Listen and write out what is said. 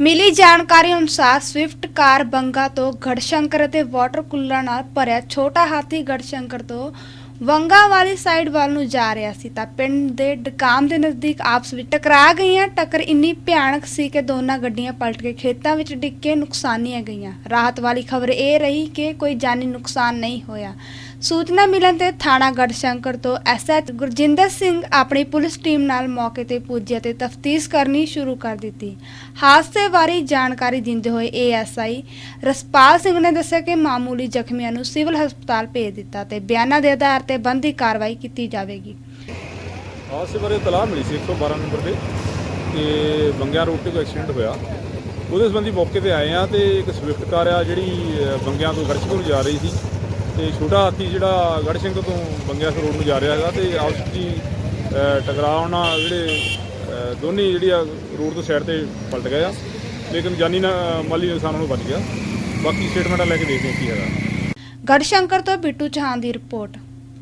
ਮਿਲੀ ਜਾਣਕਾਰੀ ਅਨੁਸਾਰ ਸਵਿਫਟ ਕਾਰ ਬੰਗਾ ਤੋਂ ਗੜਸ਼ੰਕਰ ਅਤੇ ਵਾਟਰ ਕੂਲਰ ਨਾਲ ਭਰਿਆ ਛੋਟਾ ਹਾਥੀ ਗੜਸ਼ੰਕਰ ਤੋਂ ਵੰਗਾ ਵਾਲੀ ਸਾਈਡ ਵੱਲ ਨੂੰ ਜਾ ਰਿਹਾ ਸੀ। ਤਾਂ ਪਿੰਡ ਦੇ ਡਕਾਮ ਦੇ ਨਜ਼ਦੀਕ ਆਪਸ ਵਿੱਚ ਟਕਰਾ ਗਈਆਂ। ਟੱਕਰ ਇੰਨੀ ਭਿਆਨਕ ਸੀ ਕਿ ਦੋਨਾਂ ਗੱਡੀਆਂ ਪਲਟ ਕੇ ਖੇਤਾਂ ਵਿੱਚ ਡਿੱਗ ਕੇ ਨੁਕਸਾਨੀਆਂ ਗਈਆਂ। ਰਾਹਤ ਵਾਲੀ ਖਬਰ ਇਹ ਰਹੀ ਕਿ ਕੋਈ ਜਾਨੀ ਨੁਕਸਾਨ ਨਹੀਂ ਹੋਇਆ। ਸੂਚਨਾ ਮਿਲਣ ਤੇ ਥਾਣਾ ਗੜਸ਼ੰਕਰ ਤੋਂ ਐਸਐਚ ਗੁਰਜਿੰਦਰ ਸਿੰਘ ਆਪਣੀ ਪੁਲਿਸ ਟੀਮ ਨਾਲ ਮੌਕੇ ਤੇ ਪੁੱਜੇ ਤੇ ਤਫਤੀਸ਼ ਕਰਨੀ ਸ਼ੁਰੂ ਕਰ ਦਿੱਤੀ। ਹਾਦਸੇ ਬਾਰੇ ਜਾਣਕਾਰੀ ਦਿੰਦੇ ਹੋਏ ਏਐਸਆਈ ਰਸਪਾਲ ਸਿੰਘ ਨੇ ਦੱਸਿਆ ਕਿ ਮਾਮੂਲੀ ਜ਼ਖਮੀਆਂ ਨੂੰ ਸਿਵਲ ਹਸਪਤਾਲ ਭੇਜ ਦਿੱਤਾ ਤੇ ਬਿਆਨਾਂ ਦੇ ਆਧਾਰ ਤੇ ਬੰਦੀ ਕਾਰਵਾਈ ਕੀਤੀ ਜਾਵੇਗੀ। ਹਾਦਸੇ ਬਾਰੇ ਤਲਾਹ ਮਿਲੀ ਸੀ 112 ਨੰਬਰ ਤੇ ਕਿ ਬੰਗਿਆ ਰੋਡ ਤੇ ਕੋਈ ਐਕਸੀਡੈਂਟ ਹੋਇਆ। ਉਹਦੇ ਸੰਬੰਧੀ ਮੌਕੇ ਤੇ ਆਏ ਆ ਤੇ ਇੱਕ ਸਵਿਫਟ ਕਾਰ ਆ ਜਿਹੜੀ ਬੰਗਿਆਂ ਤੋਂ ਗੜਸ਼ੰਕਰ ਨੂੰ ਜਾ ਰਹੀ ਸੀ। ਤੇ ਛੋਟਾ ਹਾਥੀ ਜਿਹੜਾ ਗੜਸ਼ੰਕਰ ਤੋਂ ਬੰਗਿਆ ਰੋਡ ਨੂੰ ਜਾ ਰਿਹਾ ਹੈਗਾ ਤੇ ਆਪਸ ਵਿੱਚ ਹੀ ਟਕਰਾਅ ਨਾਲ ਜਿਹੜੇ ਦੋਨੇ ਜਿਹੜੀ ਆ ਰੋਡ ਤੋਂ ਸਾਈਡ ਤੇ ਪਲਟ ਗਏ ਆ। ਲੇਕਿਨ ਜਾਨੀ ਨਾ ਮਾਲੀ ਨੁਕਸਾਨ ਨੂੰ ਬਚ ਗਿਆ। ਬਾਕੀ ਸਟੇਟਮੈਂਟਾਂ ਲੈ ਕੇ ਦੇਖਦੇ ਹਾਂ ਕੀ ਹੈਗਾ। ਗੜਸ਼ੰਕਰ ਤੋਂ ਬਿੱਟੂ ਚੌਹਾਨ ਦੀ ਰਿਪੋਰਟ।